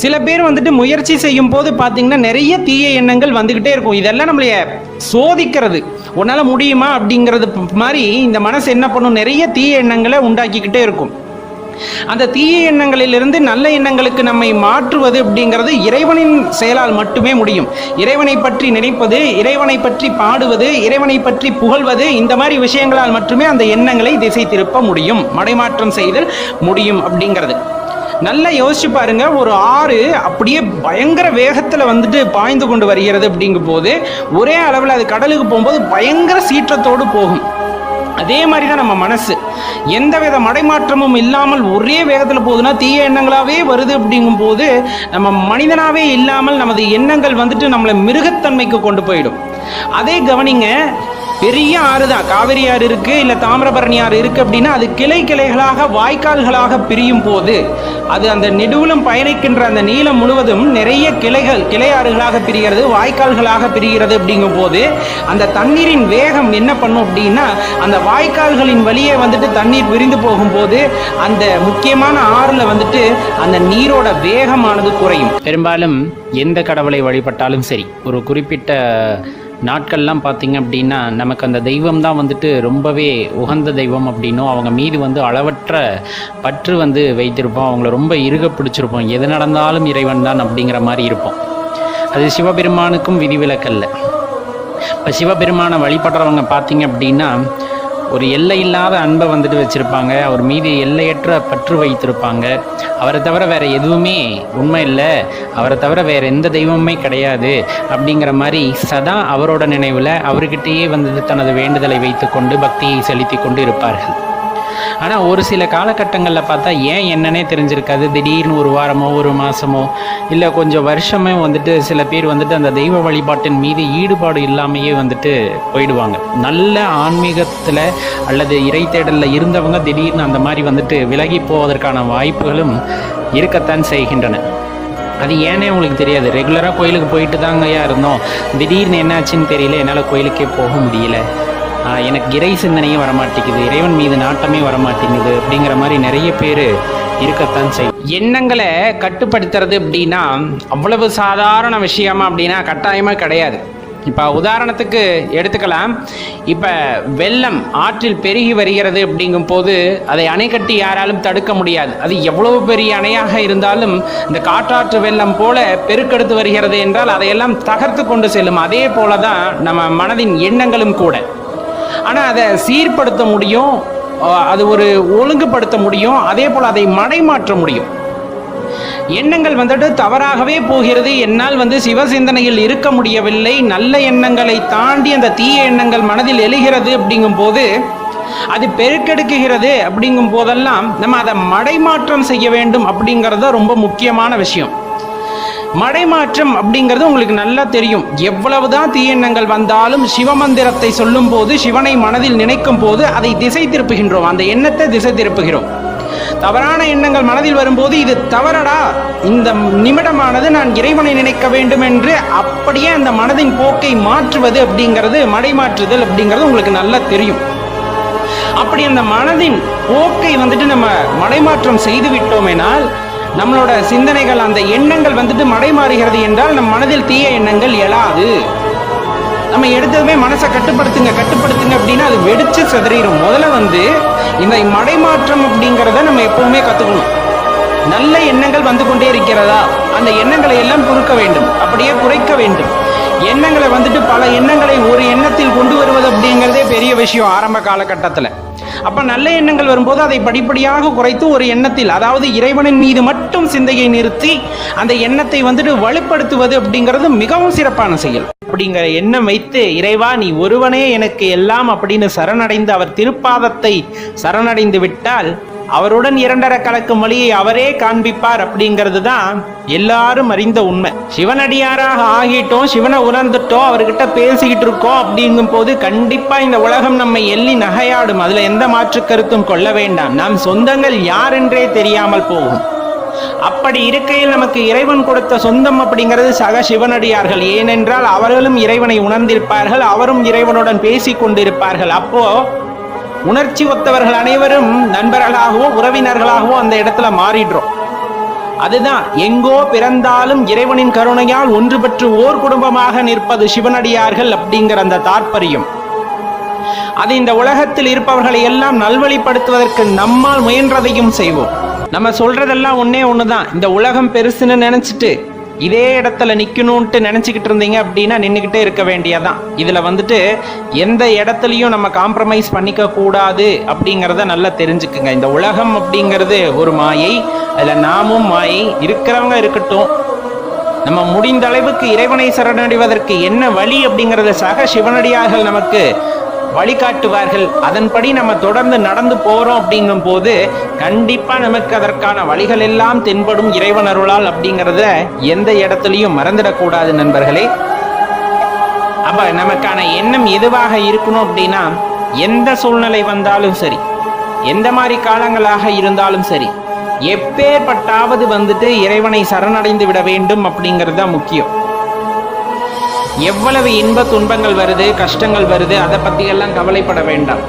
சில பேர் வந்துட்டு முயற்சி செய்யும் போது பார்த்தீங்கன்னா நிறைய தீய எண்ணங்கள் வந்துக்கிட்டே இருக்கும். இதெல்லாம் நம்மளைய சோதிக்கிறது. உன்னால் முடியுமா அப்படிங்கிறது மாதிரி இந்த மனசு என்ன பண்ணும்? நிறைய தீய எண்ணங்களை உண்டாக்கிக்கிட்டே இருக்கும். அந்த தீய எண்ணங்களிலிருந்து நல்ல எண்ணங்களுக்கு நம்மை மாற்றுவது அப்படிங்கிறது இறைவனின் செயலால் மட்டுமே முடியும். இறைவனை பற்றி நினைப்பது இறைவனை பற்றி பாடுவது இறைவனை பற்றி புகழ்வது இந்த மாதிரி விஷயங்களால் மட்டுமே அந்த எண்ணங்களை திசை திருப்ப முடியும். மடைமாற்றம் செய்தல் முடியும் அப்படிங்கிறது. நல்லா யோசிச்சு பாருங்க ஒரு ஆறு அப்படியே பயங்கர வேகத்தில் வந்துட்டு பாய்ந்து கொண்டு வருகிறது அப்படிங்கும் போது ஒரே அளவில் அது கடலுக்கு போகும்போது பயங்கர சீற்றத்தோடு போகும். அதே மாதிரி தான் நம்ம மனசு. எந்த வித மடைமாற்றமும் இல்லாமல் ஒரே வேகத்தில் போகுதுன்னா தீய எண்ணங்களாகவே வருது அப்படிங்கும் போது நம்ம மனிதனாகவே இல்லாமல் நமது எண்ணங்கள் வந்துட்டு நம்மளை மிருகத்தன்மைக்கு கொண்டு போயிடும். அதே கவனிங்க பெரிய ஆறு தான் காவிரி ஆறு இருக்கு இல்ல தாமிரபரணி ஆறு இருக்கு அப்படின்னா அது கிளை கிளைகளாக வாய்க்கால்களாக பிரியும் போது அது அந்த நெடுவிலும் பயணிக்கின்ற அந்த நீளம் முழுவதும் நிறைய கிளைகள் கிளை ஆறுகளாக பிரிகிறது வாய்க்கால்களாக பிரிகிறது அப்படிங்கும் போது அந்த தண்ணீரின் வேகம் என்ன பண்ணும் அப்படின்னா அந்த வாய்க்கால்களின் வழியே வந்துட்டு தண்ணீர் விரிந்து போகும்போது அந்த முக்கியமான ஆறுல வந்துட்டு அந்த நீரோட வேகமானது குறையும். பெரும்பாலும் எந்த கடவுளை வழிபட்டாலும் சரி ஒரு குறிப்பிட்ட நாட்கள்லாம் பார்த்தீங்க அப்படின்னா நமக்கு அந்த தெய்வம் தான் வந்துட்டு ரொம்பவே உகந்த தெய்வம் அப்படின்னும் அவங்க மீது வந்து அளவற்ற பற்று வந்து வைத்திருப்போம். அவங்கள ரொம்ப இறுக பிடிச்சிருப்போம். எது நடந்தாலும் இறைவன் தான் அப்படிங்கிற மாதிரி இருப்போம். அது சிவபெருமானுக்கும் விதிவிலக்கல்ல. இப்போ சிவபெருமானை வழிபடுறவங்க பார்த்தீங்க அப்படின்னா ஒரு எல்லை இல்லாத அன்பை வந்துட்டு வச்சுருப்பாங்க. அவர் மீது எல்லையற்ற பற்று வைத்திருப்பாங்க. அவரை தவிர வேறு எதுவுமே உண்மை இல்லை. அவரை தவிர வேறு எந்த தெய்வமுமே கிடையாது அப்படிங்கிற மாதிரி சதா அவரோட நினைவில் அவர்கிட்டயே வந்து தனது வேண்டுதலை வைத்துக்கொண்டு பக்தியை செலுத்தி கொண்டு இருப்பார்கள் ஆனால் ஒரு சில காலகட்டங்களில் பார்த்தா ஏன் என்னன்னே தெரிஞ்சிருக்காது. திடீர்னு ஒரு வாரமோ ஒரு மாதமோ இல்லை கொஞ்சம் வருஷமே வந்துட்டு சில பேர் வந்துட்டு அந்த தெய்வ வழிபாட்டின் மீது ஈடுபாடு இல்லாமையே வந்துட்டு போயிடுவாங்க. நல்ல ஆன்மீகத்தில் அல்லது இறை தேடலில் இருந்தவங்க திடீர்னு அந்த மாதிரி வந்துட்டு விலகி போவதற்கான வாய்ப்புகளும் இருக்கத்தான் செய்கின்றன. அது ஏனே உங்களுக்கு தெரியாது. ரெகுலராக கோயிலுக்கு போயிட்டு தாங்கயா இருந்தோம். திடீர்னு என்னாச்சுன்னு தெரியல. என்னால் கோயிலுக்கே போக முடியல. எனக்கு இறை சிந்தனையும் வரமாட்டேங்குது இறைவன் மீது நாட்டமே வரமாட்டேங்குது அப்படிங்கிற மாதிரி நிறைய பேர் இருக்கத்தான் செய்யும். எண்ணங்களை கட்டுப்படுத்துறது அப்படின்னா அவ்வளவு சாதாரண விஷயமா அப்படின்னா கட்டாயமாக கிடையாது. இப்போ உதாரணத்துக்கு எடுத்துக்கலாம். இப்போ வெள்ளம் ஆற்றில் பெருகி வருகிறது அப்படிங்கும் போது அதை அணை கட்டி யாராலும் தடுக்க முடியாது. அது எவ்வளவு பெரிய அணையாக இருந்தாலும் இந்த காற்றாற்று வெள்ளம் போல பெருக்கெடுத்து வருகிறது என்றால் அதையெல்லாம் தகர்த்து கொண்டு செல்லும். அதே போல தான் நம்ம மனதின் எண்ணங்களும் கூட. ஆனால் அதை சீர்படுத்த முடியும் அது ஒரு ஒழுங்குபடுத்த முடியும் அதே போல் அதை மடைமாற்ற முடியும். எண்ணங்கள் வந்துட்டு தவறாகவே போகிறது என்னால் வந்து சிவ சிந்தனையில் இருக்க முடியவில்லை நல்ல எண்ணங்களை தாண்டி அந்த தீய எண்ணங்கள் மனதில் எழுகிறது அப்படிங்கும் போது அது பெருக்கெடுக்குகிறது அப்படிங்கும் போதெல்லாம் நம்ம அதை மடைமாற்றம் செய்ய வேண்டும் அப்படிங்கிறது ரொம்ப முக்கியமான விஷயம். மடைமாற்றம் அப்படிங்கிறது உங்களுக்கு நல்லா தெரியும். எவ்வளவுதான் தீயெண்ணங்கள் வந்தாலும் சிவமந்திரத்தை சொல்லும் போது சிவனை மனதில் நினைக்கும் போது அதை திசை திருப்புகின்றோம். அந்த எண்ணத்தை திசை திருப்புகிறோம். தவறான எண்ணங்கள் மனதில் வரும்போது இது தவறடா. இந்த நிமிடமானது நான் இறைவனை நினைக்க வேண்டும் என்று அப்படியே அந்த மனதின் போக்கை மாற்றுவது அப்படிங்கிறது மடைமாற்றுதல் அப்படிங்கிறது உங்களுக்கு நல்லா தெரியும். அப்படி அந்த மனதின் போக்கை வந்துட்டு நம்ம மடைமாற்றம் செய்து விட்டோமேனால் நம்மளோட சிந்தனைகள் அந்த எண்ணங்கள் வந்துட்டு மடைமாறுகிறது என்றால் நம் மனதில் தீய எண்ணங்கள் எழாது. நம்ம எடுத்ததுமே மனசை கட்டுப்படுத்துங்க கட்டுப்படுத்துங்க அப்படின்னா அது வெடிச்சு சிதறிடும் முதல்ல வந்து இந்த மடைமாற்றம் அப்படிங்கிறத நம்ம எப்பவுமே கத்துக்கணும். நல்ல எண்ணங்கள் வந்து கொண்டே இருக்கிறதா? அந்த எண்ணங்களை எல்லாம் குறுக்க வேண்டும் அப்படியே குறைக்க வேண்டும். எண்ணங்களை வந்துட்டு பல எண்ணங்களை ஒரு எண்ணத்தில் கொண்டு வர பெரிய விஷயம் ஆரம்ப காலகட்டத்தில். அப்ப நல்ல எண்ணங்கள் வரும்போது அதை படிப்படியாக குறைத்து ஒரு எண்ணத்தில் அதாவது இறைவனின் மீது மட்டும் சிந்தையை நிறுத்தி அந்த எண்ணத்தை வந்துட்டு வலுப்படுத்துவது அப்படிங்கிறது மிகவும் சிறப்பான செயல். அப்படிங்கிற எண்ணம் வைத்து இறைவா நீ ஒருவனே எனக்கு எல்லாம் அப்படின்னு சரணடைந்து அவர் திருப்பாதத்தை சரணடைந்து விட்டால் அவருடன் இரண்டரை கலக்கும் வழியை அவரே காண்பிப்பார் அப்படிங்கிறது தான் எல்லாரும் அறிந்த உண்மை. சிவனடியாராக ஆகிட்டோம் சிவனை உணர்ந்துட்டோம் அவர்கிட்ட பேசிக்கிட்டு இருக்கோம் அப்படிங்கும் போது கண்டிப்பா இந்த உலகம் நம்மை எள்ளி நகையாடும். அதுல எந்த மாற்று கருத்தும் கொள்ள வேண்டாம். நாம் சொந்தங்கள் யார் என்றே தெரியாமல் போகும். அப்படி இருக்கையில் நமக்கு இறைவன் கொடுத்த சொந்தம் அப்படிங்கிறது சக சிவனடியார்கள். ஏனென்றால் அவர்களும் இறைவனை உணர்ந்திருப்பார்கள் அவரும் இறைவனுடன் பேசிக் கொண்டிருப்பார்கள் அப்போ உணர்ச்சி ஒத்தவர்கள் அனைவரும் நண்பர்களாகவோ உறவினர்களாகவோ அந்த இடத்துல மாறிடுறோம். அதுதான் எங்கோ பிறந்தாலும் இறைவனின் கருணையால் ஒன்று பெற்று ஓர் குடும்பமாக நிற்பது சிவனடியார்கள் அப்படிங்கிற அந்த தாற்பயம். அது இந்த உலகத்தில் இருப்பவர்களை எல்லாம் நல்வழிப்படுத்துவதற்கு நம்மால் முயன்றதையும் செய்வோம். நம்ம சொல்றதெல்லாம் ஒன்னே ஒண்ணுதான். இந்த உலகம் பெருசுன்னு நினைச்சிட்டு இதே இடத்துல நிற்கணும்ட்டு நினச்சிக்கிட்டு இருந்தீங்க அப்படின்னா நின்றுக்கிட்டே இருக்க வேண்டியதான் இதில் வந்துட்டு எந்த இடத்துலையும் நம்ம காம்ப்ரமைஸ் பண்ணிக்க கூடாது அப்படிங்கிறத நல்லா தெரிஞ்சுக்குங்க. இந்த உலகம் அப்படிங்கிறது ஒரு மாயை அதில் நாமும் மாயை இருக்கிறவங்க இருக்கட்டும். நம்ம முடிந்த அளவுக்கு இறைவனை சரணடைவதற்கு என்ன வழி அப்படிங்கிறத சக சிவனடியார்கள் நமக்கு வழிகாட்டுவார்கள். அதன்படி நம்ம தொடர்ந்து நடந்து போறோம் அப்படிங்கும் போது கண்டிப்பா நமக்கு அதற்கான வழிகள் எல்லாம் தென்படும் இறைவன் அருளால் அப்படிங்கிறத எந்த இடத்துலையும் மறந்துடக்கூடாது நண்பர்களே. அப்ப நமக்கான எண்ணம் எதுவாக இருக்கணும் அப்படின்னா எந்த சூழ்நிலை வந்தாலும் சரி எந்த மாதிரி காலங்களாக இருந்தாலும் சரி எப்பேற்பட்டாவது வந்துட்டு இறைவனை சரணடைந்து விட வேண்டும் அப்படிங்கிறது தான் முக்கியம். எவ்வளவு இன்ப துன்பங்கள் வருது கஷ்டங்கள் வருது அதை பற்றியெல்லாம் கவலைப்பட வேண்டாம்.